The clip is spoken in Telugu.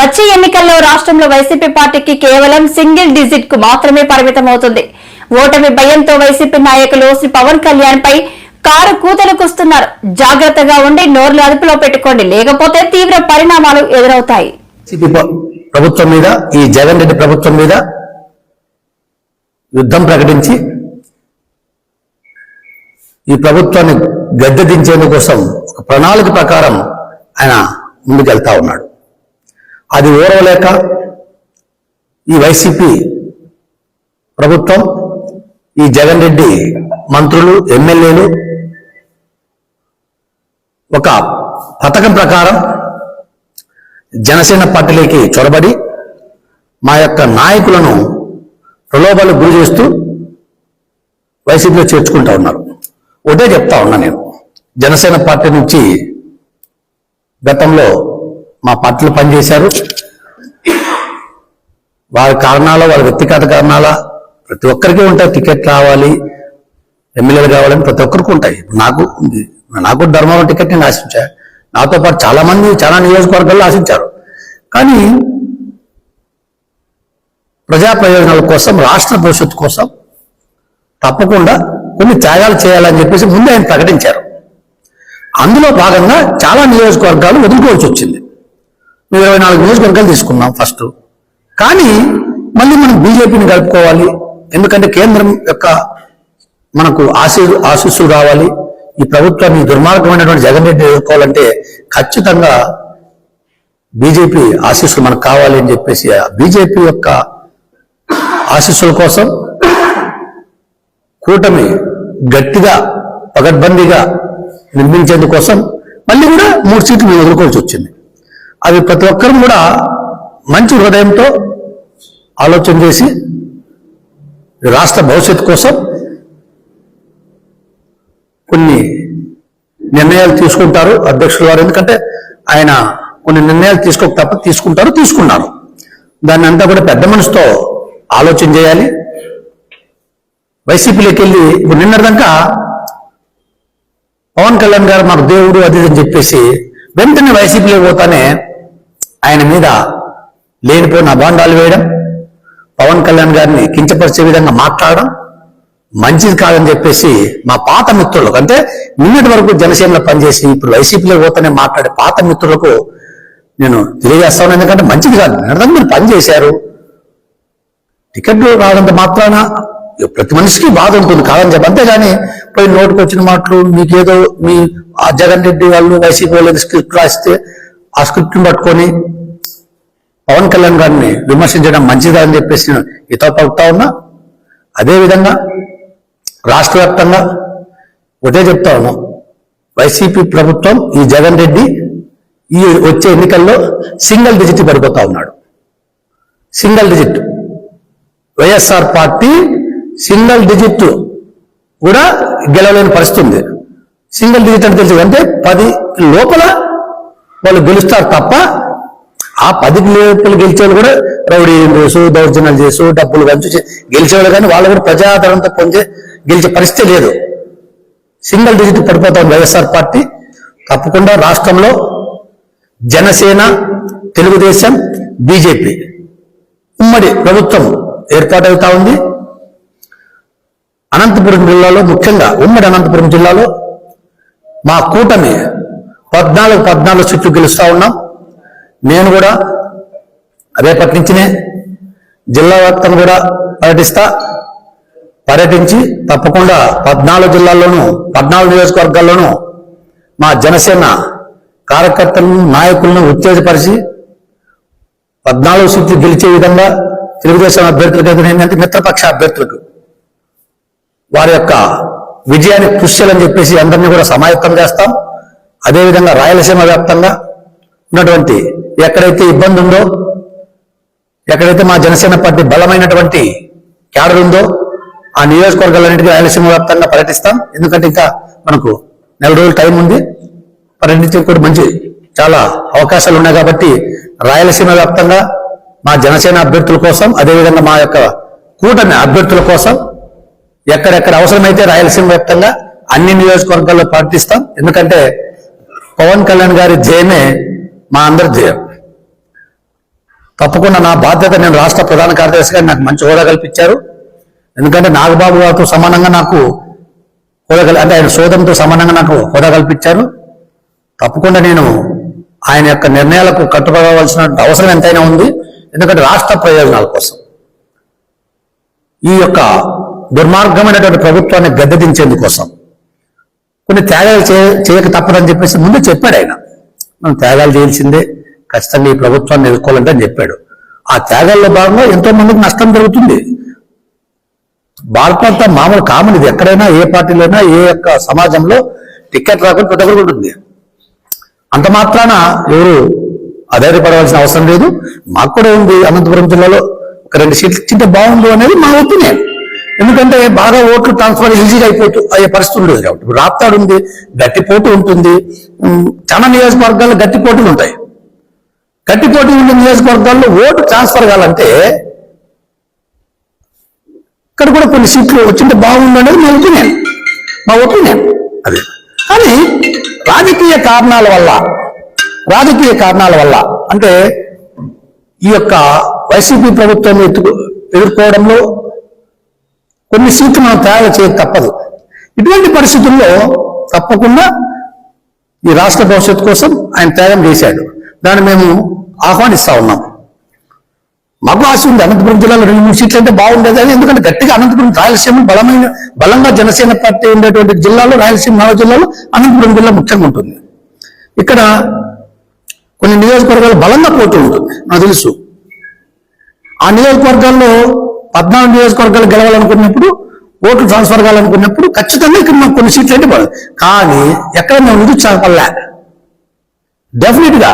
వచ్చే ఎన్నికల్లో రాష్ట్రంలో వైసీపీ పార్టీకి కేవలం సింగిల్ డిజిట్కు మాత్రమే పరిమితమవుతుంది ఓటమి భయంతో వైసీపీ నాయకులు శ్రీ పవన్ కళ్యాణ్ పై కారు కూతలుకొస్తున్నారు. జాగ్రత్తగా ఉండి నోర్లు అదుపులో పెట్టుకోండి. లేకపోతే తీవ్ర పరిణామాలు ఎదురవుతాయి. ప్రభుత్వం మీద ఈ జగన్ రెడ్డి ప్రభుత్వం మీద యుద్ధం ప్రకటించి ఈ ప్రభుత్వాన్ని గద్దె దించేందుకోసం ఒక ప్రణాళిక ప్రకారం ఆయన ముందుకెళ్తా ఉన్నాడు. అది ఓరవలేక ఈ వైసీపీ ప్రభుత్వం ఈ జగన్ రెడ్డి మంత్రులు ఎమ్మెల్యేలు ఒక పథకం ప్రకారం జనసేన పార్టీలోకి చొరబడి మా యొక్క నాయకులను ప్రలోభాలు గురి చేస్తూ వైసీపీలో చేర్చుకుంటా ఉన్నారు. ఒకటే చెప్తా ఉన్నా నేను. జనసేన పార్టీ నుంచి గతంలో మా పట్ల పనిచేశారు. వారి కారణాల వారి వ్యక్తిగత కారణాల ప్రతి ఒక్కరికి ఉంటాయి. టికెట్ రావాలి ఎమ్మెల్యేలు కావాలని ప్రతి ఒక్కరికి ఉంటాయి. నాకు ఉంది నాకు ధర్మవరం టికెట్ నేను ఆశించా. నాతో పాటు చాలా మంది చాలా నియోజకవర్గాల్లో ఆశించారు. కానీ ప్రజా ప్రయోజనాల కోసం రాష్ట్ర భవిష్యత్తు కోసం తప్పకుండా కొన్ని త్యాగాలు చేయాలని చెప్పేసి ముందు ఆయన ప్రకటించారు. అందులో భాగంగా చాలా నియోజకవర్గాలు వదులుకోవాల్సి వచ్చింది. మేము ఇరవై నాలుగు నియోజకవర్గాలు తీసుకున్నాం ఫస్ట్ కానీ మళ్ళీ మనం బీజేపీని కలుపుకోవాలి. ఎందుకంటే కేంద్రం యొక్క మనకు ఆశీ ఆశీస్సులు రావాలి ఈ ప్రభుత్వాన్ని ఈ దుర్మార్గమైనటువంటి జగన్ రెడ్డి ఎదుర్కోవాలంటే ఖచ్చితంగా బీజేపీ ఆశీస్సులు మనకు కావాలి అని చెప్పేసి ఆ బీజేపీ యొక్క ఆశీస్సుల కోసం కూటమి గట్టిగా పగడ్బందీగా నిర్మించేందుకోసం మళ్ళీ కూడా మూడు సీట్లు మేము వదులుకోవాల్సి వచ్చింది. అవి ప్రతి ఒక్కరు కూడా మంచి హృదయంతో ఆలోచన చేసి రాష్ట్ర భవిష్యత్తు కోసం కొన్ని నిర్ణయాలు తీసుకుంటారు అధ్యక్షుల వారు. ఎందుకంటే ఆయన కొన్ని నిర్ణయాలు తీసుకోక తప్ప తీసుకుంటారు తీసుకున్నారు. దాన్ని అంతా కూడా పెద్ద మనసుతో ఆలోచన చేయాలి. వైసీపీలోకి వెళ్ళి ఇప్పుడు నిన్నటిదాకా పవన్ కళ్యాణ్ గారు మాకు దేవుడు అది అని చెప్పేసి వెంటనే వైసీపీలో పోతానే ఆయన మీద లేనిపోయిన అభాండాలు వేయడం పవన్ కళ్యాణ్ గారిని కించపరిచే విధంగా మాట్లాడడం మంచిది కాదని చెప్పేసి మా పాత మిత్రులకు అంటే నిన్నటి వరకు జనసేనలో పనిచేసి ఇప్పుడు వైసీపీలో పోతానే మాట్లాడే పాత మిత్రులకు నేను తెలియజేస్తాను. ఎందుకంటే మంచిది కాదు. నిన్నటిదాకా మీరు పనిచేశారు టికెట్లు రావడంత మాత్రాన ప్రతి మనిషికి బాధ ఉంటుంది కాదని చెప్పి అంతేగాని పోయి నోటుకు వచ్చిన మాటలు మీకేదో మీ జగన్ రెడ్డి వాళ్ళు వైసీపీ వాళ్ళు స్క్రిప్ట్ రాస్తే ఆ స్క్రిప్ట్ని పట్టుకొని పవన్ కళ్యాణ్ గారిని విమర్శించడం మంచిదా అని చెప్పేసి నేను ఇతర పలుకుతా ఉన్నా. అదేవిధంగా రాష్ట్ర వ్యాప్తంగా ఒకటే చెప్తా ఉన్నాం. వైసీపీ ప్రభుత్వం ఈ జగన్ రెడ్డి ఈ వచ్చే ఎన్నికల్లో సింగిల్ డిజిట్ పడిపోతా ఉన్నాడు. Single digit. YSR party single digit కూడా గెలవలేని పరిస్థితి ఉంది. సింగిల్ డిజిట్ అంటే తెలుసు అంటే పది లోపల వాళ్ళు గెలుస్తారు తప్ప ఆ పది కిలోమీటర్లు గెలిచేవాళ్ళు కూడా రౌడీ చేసు దౌర్జన్యాలు చేసు డబ్బులు పంచు గెలిచేవాళ్ళు కానీ వాళ్ళు కూడా ప్రజాదరణతో పొందే గెలిచే పరిస్థితి లేదు. సింగిల్ డిజిట్ పడిపోతాం వైఎస్ఆర్ పార్టీ. తప్పకుండా రాష్ట్రంలో జనసేన తెలుగుదేశం బీజేపీ ఉమ్మడి ప్రభుత్వం ఏర్పాటవుతా ఉంది. అనంతపురం జిల్లాలో ముఖ్యంగా ఉమ్మడి అనంతపురం జిల్లాలో మా కూటమి పద్నాలుగు పద్నాలుగు చుట్టూ గెలుస్తూ ఉన్నాం. నేను కూడా రేపటి నుంచినే జిల్లా వ్యాప్తంగా కూడా పర్యటిస్తా. పర్యటించి తప్పకుండా పద్నాలుగు జిల్లాల్లోనూ పద్నాలుగు నియోజకవర్గాల్లోనూ మా జనసేన కార్యకర్తలను నాయకులను ఉత్తేజపరిచి పద్నాలుగు సీట్లు గెలిచే విధంగా తెలుగుదేశం అభ్యర్థులకు అయితే ఏంటంటే మిత్రపక్ష అభ్యర్థులకు వారి యొక్క విజయాన్ని కృషి చేయాలని చెప్పేసి అందరినీ కూడా సమాయత్తం చేస్తాం. అదేవిధంగా రాయలసీమ వ్యాప్తంగా ఉన్నటువంటి ఎక్కడైతే ఇబ్బంది ఉందో ఎక్కడైతే మా జనసేన పార్టీ బలమైనటువంటి క్యాడర్ ఉందో ఆ నియోజకవర్గాలన్నింటికీ రాయలసీమ వ్యాప్తంగా పర్యటిస్తాం. ఎందుకంటే ఇంకా మనకు నెల రోజులు టైం ఉంది. పర్యటించే కూడా మంచి చాలా అవకాశాలు ఉన్నాయి కాబట్టి రాయలసీమ వ్యాప్తంగా మా జనసేన అభ్యర్థుల కోసం అదేవిధంగా మా యొక్క కూటమి అభ్యర్థుల కోసం ఎక్కడెక్కడ అవసరమైతే రాయలసీమ వ్యాప్తంగా అన్ని నియోజకవర్గాల్లో పాటిస్తాం. ఎందుకంటే పవన్ కళ్యాణ్ గారి జయమే మా అందరి జయం తప్పకుండా నా బాధ్యత నేను రాష్ట్ర ప్రధాన కార్యదర్శిగా నాకు మంచి హోదా కల్పించారు. ఎందుకంటే నాగబాబు గారితో సమానంగా నాకు హోదా అంటే ఆయన సోదంతో సమానంగా నాకు హోదా కల్పించారు. తప్పకుండా నేను ఆయన యొక్క నిర్ణయాలకు కట్టుబడవలసిన అవసరం ఎంతైనా ఉంది. ఎందుకంటే రాష్ట్ర ప్రయోజనాల కోసం. ఈ యొక్క దుర్మార్గమైనటువంటి ప్రభుత్వాన్ని గద్దెదించేందుకోసం. కొన్ని త్యాగాలు చేయ చేయక తప్పదని చెప్పేసి ముందు చెప్పాడు ఆయన. మనం త్యాగాలు చేయాల్సిందే ఖచ్చితంగా ఈ ప్రభుత్వాన్ని ఎదుర్కోవాలంటే అని చెప్పాడు. ఆ త్యాగాల్లో భాగంగా ఎంతో మందికి నష్టం జరుగుతుంది. భారత మామూలు కామన్ ఇది. ఎక్కడైనా ఏ పార్టీలోనైనా ఏ యొక్క సమాజంలో టికెట్ రాకుండా ప్రతి ఉంటుంది. అంత మాత్రాన ఎవరు అధైర్యపడవలసిన అవసరం లేదు. మాకు కూడా ఉంది అనంతపురం జిల్లాలో ఒక రెండు సీట్లు ఇచ్చింటే బాగుండు అనేది మా ఒపీనియన్. ఎందుకంటే బాగా ఓట్లు ట్రాన్స్ఫర్ ఈజీగా అయిపోతూ అయ్యే పరిస్థితి ఉండదు కాబట్టి. ఇప్పుడు రాప్తాడు ఉంది గట్టిపోటు ఉంటుంది. ఉమ్, చాలా నియోజకవర్గాల్లో గట్టిపోటీలు ఉంటాయి. గట్టి పోటీ ఉండే నియోజకవర్గాల్లో ఓటు ట్రాన్స్ఫర్ కావాలంటే ఇక్కడ కూడా కొన్ని సీట్లు వచ్చింటే బాగుందనేది మా ఒపీనియన్. మా ఒపీనియన్. అది. కానీ రాజకీయ కారణాల వల్ల రాజకీయ కారణాల వల్ల అంటే ఈ యొక్క వైసీపీ ప్రభుత్వం ఎత్తుకు ఎదుర్కోవడంలో కొన్ని సీట్లు మనం త్యాగం చేయక తప్పదు. ఇటువంటి పరిస్థితుల్లో తప్పకుండా ఈ రాష్ట్ర భవిష్యత్తు కోసం ఆయన త్యాగం చేశాడు. దాన్ని మేము ఆహ్వానిస్తా ఉన్నాం. మాకు ఆశ ఉంది. అనంతపురం జిల్లాలో రెండు మూడు సీట్లు అంటే బాగుండేది. అని ఎందుకంటే గట్టిగా అనంతపురం రాయలసీమ బలమైన బలంగా జనసేన పార్టీ ఉండేటువంటి జిల్లాలో రాయలసీమ నాలుగు జిల్లాలో అనంతపురం జిల్లా ముఖ్యంగా ఉంటుంది. ఇక్కడ కొన్ని నియోజకవర్గాలు బలంగా పోటీ ఉంటుంది. నాకు తెలుసు. ఆ నియోజకవర్గాల్లో పద్నాలుగు నియోజకవర్గాలు గెలవాలనుకున్నప్పుడు ఓట్లు ట్రాన్స్ఫర్ కావాలనుకున్నప్పుడు ఖచ్చితంగా ఇక్కడ మాకు కొన్ని సీట్లు అంటే పడదు కానీ ఎక్కడ మేము నిరుత్సాహపడలే. డెఫినెట్గా